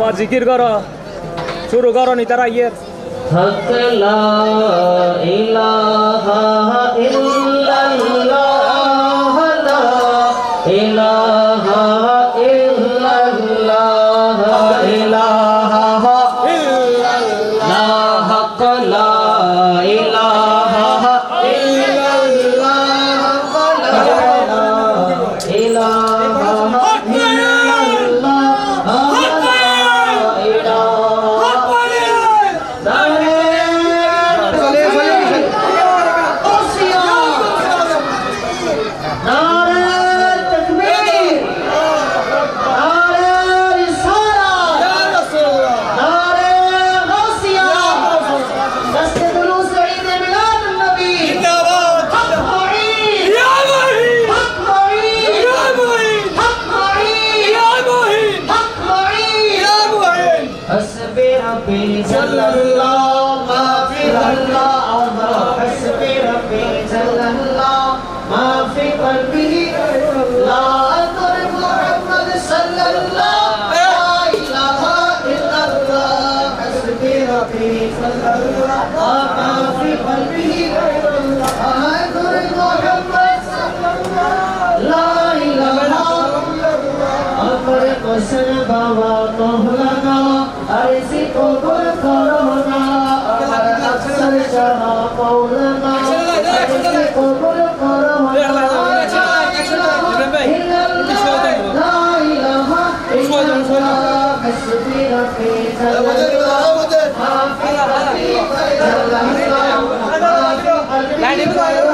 ও জিকির করো। শুরু করো নি তারা ইয়ে হক লা ইলাহা ইল্লাল্লাহ। ربي جل الله ما في الله الله حسبي ربي جل الله ما في قلبه لا أكبر محمد صلى الله لا إله إلا الله حسبي ربي جل الله ما في قلبه لا أكبر محمد صلى الله لا إله إلا الله أكبر قسم بابا مهلا আরসি কবুল করো না আমার আফসর শাহ মৌলানা আরসি কবুল করো না লা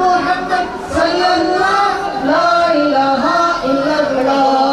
محمد صلى الله لا إله إلا الله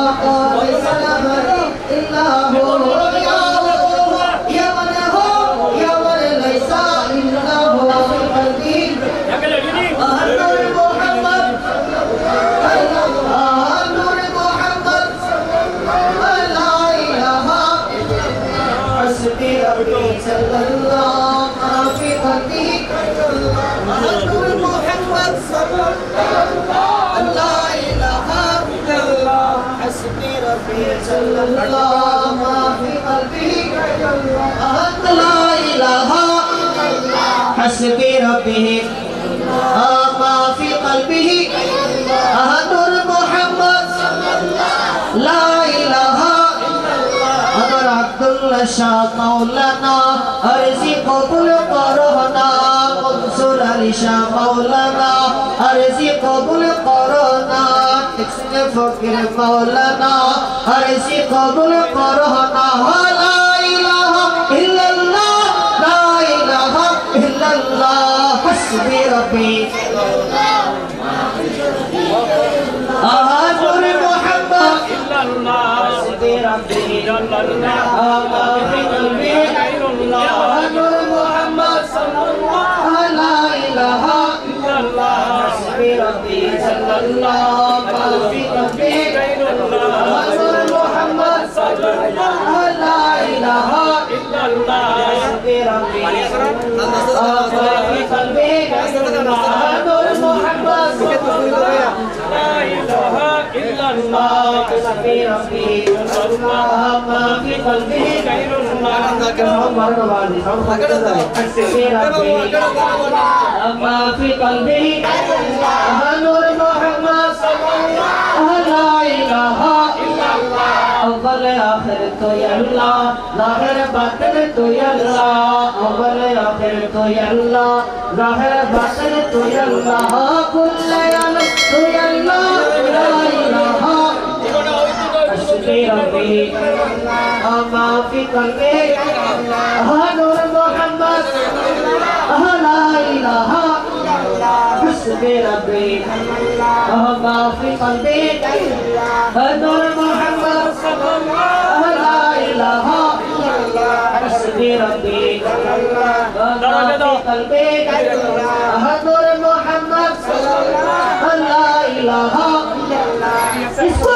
أقول محمد صلى الله لا إله إلا الله حسبي ربي. جل الله ما في قلبي غير لا إله إلا الله حسبي ربي ما في قلبه. أحد محمد. لا إله. إلا الله عبد الله شاه مولانا. أرزي قبول قرار আয়েশা মাওলানা আরজি কবুল করো না ইসমে ফকির মাওলানা আরজি কবুল করো না, লা ইলাহা ইল্লাল্লাহ, লা ইলাহা ইল্লাল্লাহ হাসবি রব্বি। ما في قلبي نور اول آخر تو یا اللہ ظاہر باطن تو یا اللہ اول آخر تو یا اللہ ظاہر باطن تو یا اللہ کل یوم تو یا اللہ لا الہ الا اللہ اما فی قلبی نور محمد لا الہ حسبي ربي ما في قلبي نور محمد لا إله حسبي ربي ما في قلبي نور محمد لا إله اسكول كل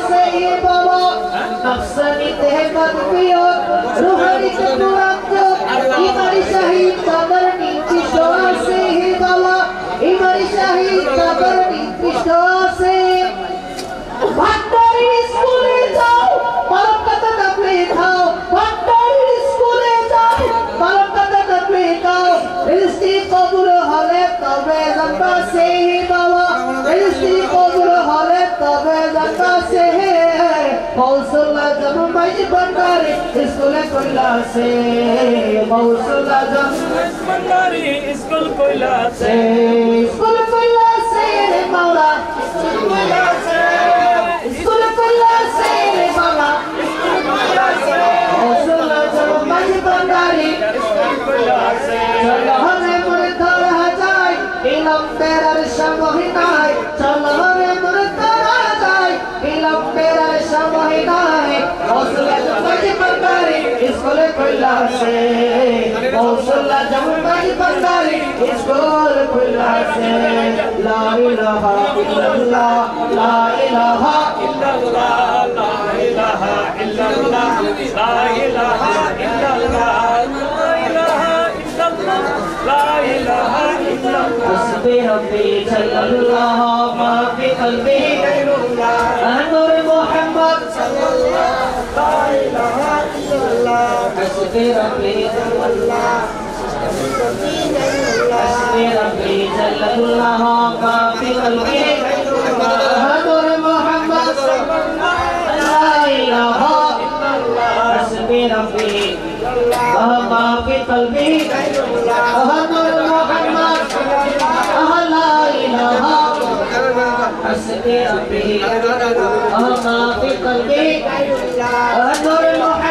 নকশানিতে পেও রোহানিতে আছে বাবা ইমানি শাহিদ কলকাতা ডাকলে খাও। ভান্ডারি স্কুলে যাও কবুল হলে তবে জানবা সে বাবা। রেজিস্ট্রি কবুল হলে তবে জানবা সে মৌসলা জমাই বন্দারে, স্কুলে কৈলাসে মৌসলা জমাই বন্দারে, স্কুল কৈলাসে স্কুল কৈলাসে মাওলা, স্কুল কৈলাসে से मौसला जमदारी बंदारी स्कूल खुला से ला इलाहा इल्लल्लाह ला इलाहा इल्लल्लाह ला इलाहा इल्लल्लाह ला इलाहा इल्लल्लाह حسبي ربي جل الله ما في قلبي حسبي ربي جل الله حسبي ربي جل الله ما في قلبي صلى الله لا اله الا الله حسبي ربي ما في قلبي نور محمد لا اله حسبي ربي ما في قلبي نور محمد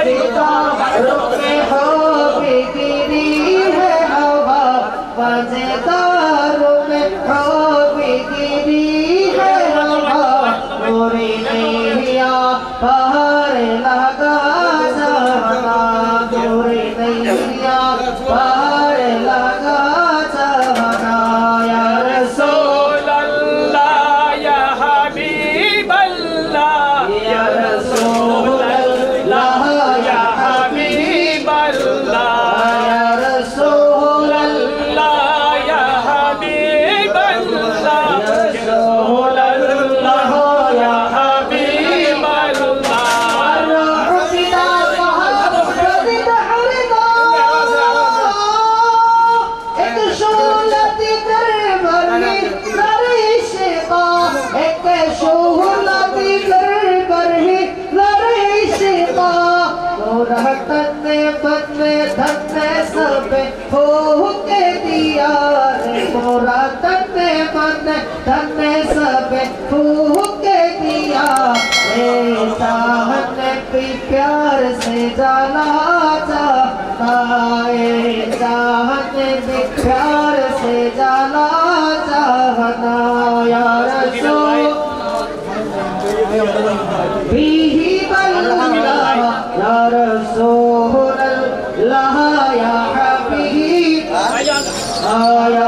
Ramadan, Ramadan. रहतन बन में धन सब हो के दिया रे मोरा तन हो के दिया रे भी प्यार से जाना है भी प्यार Nara